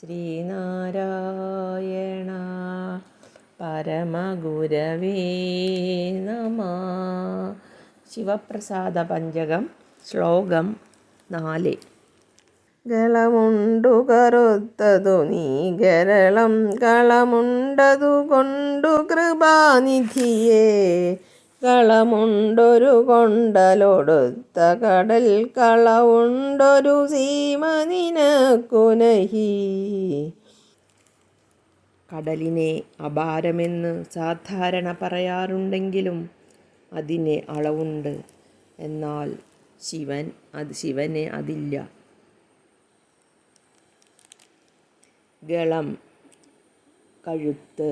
ശ്രീനാരായണ പരമഗുരവേ നമ. ശിവപ്രസാദ പഞ്ചകം ശ്ലോകം നാല്. ഗളമുണ്ടു കറുത്തതു നീ ഗരളം കളമുണ്ടതു കൊണ്ടു കൃപാനിധിയേ. കളമുണ്ടൊരു കൊണ്ടലൊടുത്ത കടൽ കളവുണ്ടൊരു സീമ നിനക്കുനഹി കടലിനെ അപാരമെന്ന് സാധാരണ പറയാറുണ്ടെങ്കിലും അതിന് അളവുണ്ട്. എന്നാൽ ശിവൻ അത് ശിവന് അതില്ല. ഗളം കഴുത്ത്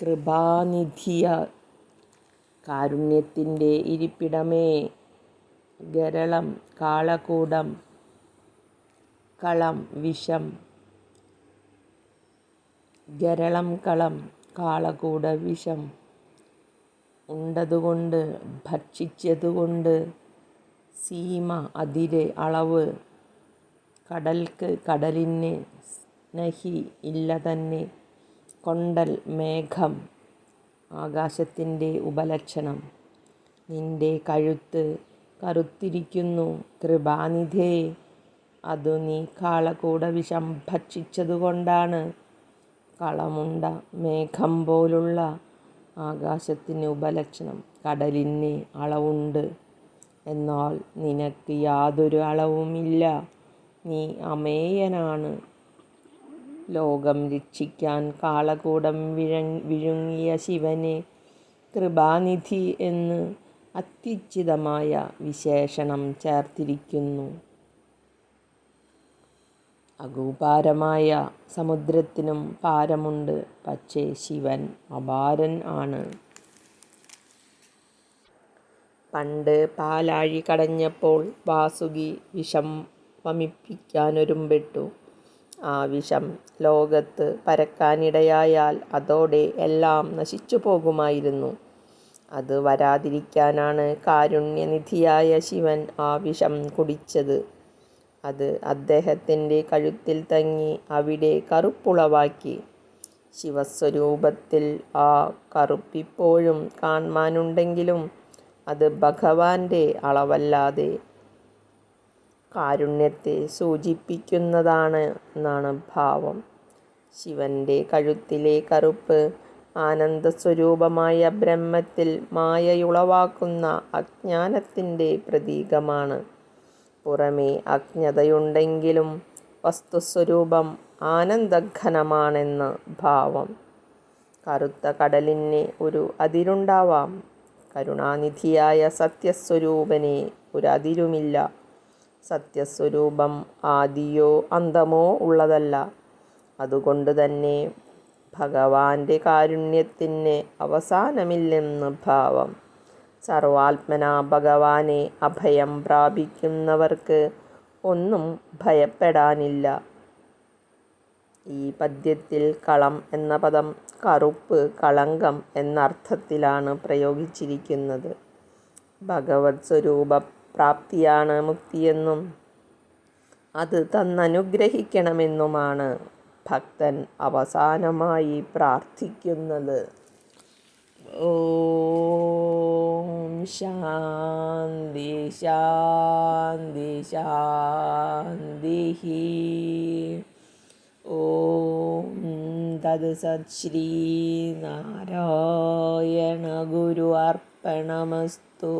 കൃപാനിധിയ കാരുണ്യത്തിന്റെ ഇരിപ്പിടമേ. ഗരളം കാളകൂടം കളം വിഷം. ഗരളം കളം കാളകൂട വിഷം. ഉണ്ടതുകൊണ്ട് ഭക്ഷിച്ചതുകൊണ്ട് സീമ അതിര് അളവ്. കടൽക്ക് കടലിന് നഹി ഇല്ല തന്നെ കൊണ്ടൽ മേഘം. ആകാശത്തിന്റെ ഉപലക്ഷണം. നിന്റെ കഴുത്ത് കറുത്തിരിക്കുന്നു കൃപാനിധേ. അതു നീ കാളകൂട വിഷം ഭക്ഷിച്ചതുകൊണ്ടാണ്. കളമുണ്ട മേഘം പോലുള്ള ആകാശത്തിന് ഉപലക്ഷണം കടലിന് അളവുണ്ട്. എന്നാൽ നിനക്ക് യാതൊരു അളവുമില്ല. നീ അമേയനാണ്. ലോകം രക്ഷിക്കാൻ കാളകൂടം വിഴുങ്ങിയ ശിവനെ കൃപാനിധി എന്ന് അത്യുചിതമായ വിശേഷണം ചേർത്തിരിക്കുന്നു. അഗൂപാരമായ സമുദ്രത്തിനും പാരമുണ്ട് പക്ഷേ ശിവൻ അപാരൻ ആണ്. പണ്ട് പാലാഴി കടഞ്ഞപ്പോൾ വാസുകി വിഷം വമിപ്പിക്കാനൊരുമ്പെട്ടു. ആ വിഷം ലോകത്ത് പരക്കാനിടയായാൽ അതോടെ എല്ലാം നശിച്ചു പോകുമായിരുന്നു അത് വരാതിരിക്കാനാണ് കാരുണ്യനിധിയായ ശിവൻ ആ വിഷം കുടിച്ചത്. അത് അദ്ദേഹത്തിന്റെ കഴുത്തിൽ തങ്ങി അവിടെ കറുപ്പുളവാക്കി. ശിവസ്വരൂപത്തിൽ ആ കറുപ്പിപ്പോഴും കാണാനുണ്ടെങ്കിലും അത് ഭഗവാന്റെ അളവല്ലാതെ കാരുണ്യത്തെ സൂചിപ്പിക്കുന്നതാണ് എന്നാണ് ഭാവം. ശിവന്റെ കഴുത്തിലെ കറുപ്പ് ആനന്ദസ്വരൂപമായ ബ്രഹ്മത്തിൽ മായയുളവാക്കുന്ന അജ്ഞാനത്തിന്റെ പ്രതീകമാണ്. പുറമേ അജ്ഞതയുണ്ടെങ്കിലും വസ്തുസ്വരൂപം ആനന്ദഘനമാണെന്ന് ഭാവം. കറുത്ത കടലിന് ഒരു അതിരുണ്ടാവാം. കരുണാനിധിയായ സത്യസ്വരൂപനെ ഒരതിരുമില്ല സത്യസ്വരൂപം ആദിയോ അന്തമോ ഉള്ളതല്ല. അതുകൊണ്ട് തന്നെ ഭഗവാന്റെ കാരുണ്യത്തിന് അവസാനമില്ലെന്ന് ഭാവം. സർവാത്മന ഭഗവാനെ അഭയം പ്രാപിക്കുന്നവർക്ക് ഒന്നും ഭയപ്പെടാനില്ല. ഈ പദ്യത്തിൽ കളം എന്ന പദം കറുപ്പ് കളങ്കം എന്നർത്ഥത്തിലാണ് പ്രയോഗിച്ചിരിക്കുന്നത്. ഭഗവത് സ്വരൂപ പ്രാപ്തിയാണ് മുക്തിയെന്നും അത് തന്നനുഗ്രഹിക്കണമെന്നുമാണ് ഭക്തൻ അവസാനമായി പ്രാർത്ഥിക്കുന്നത്. ഓം ശാന്തി ശാന്തി ശാന്തി ഓം തത് സത് ശ്രീനാരായണ ഗുരു അർപ്പണമസ്തു.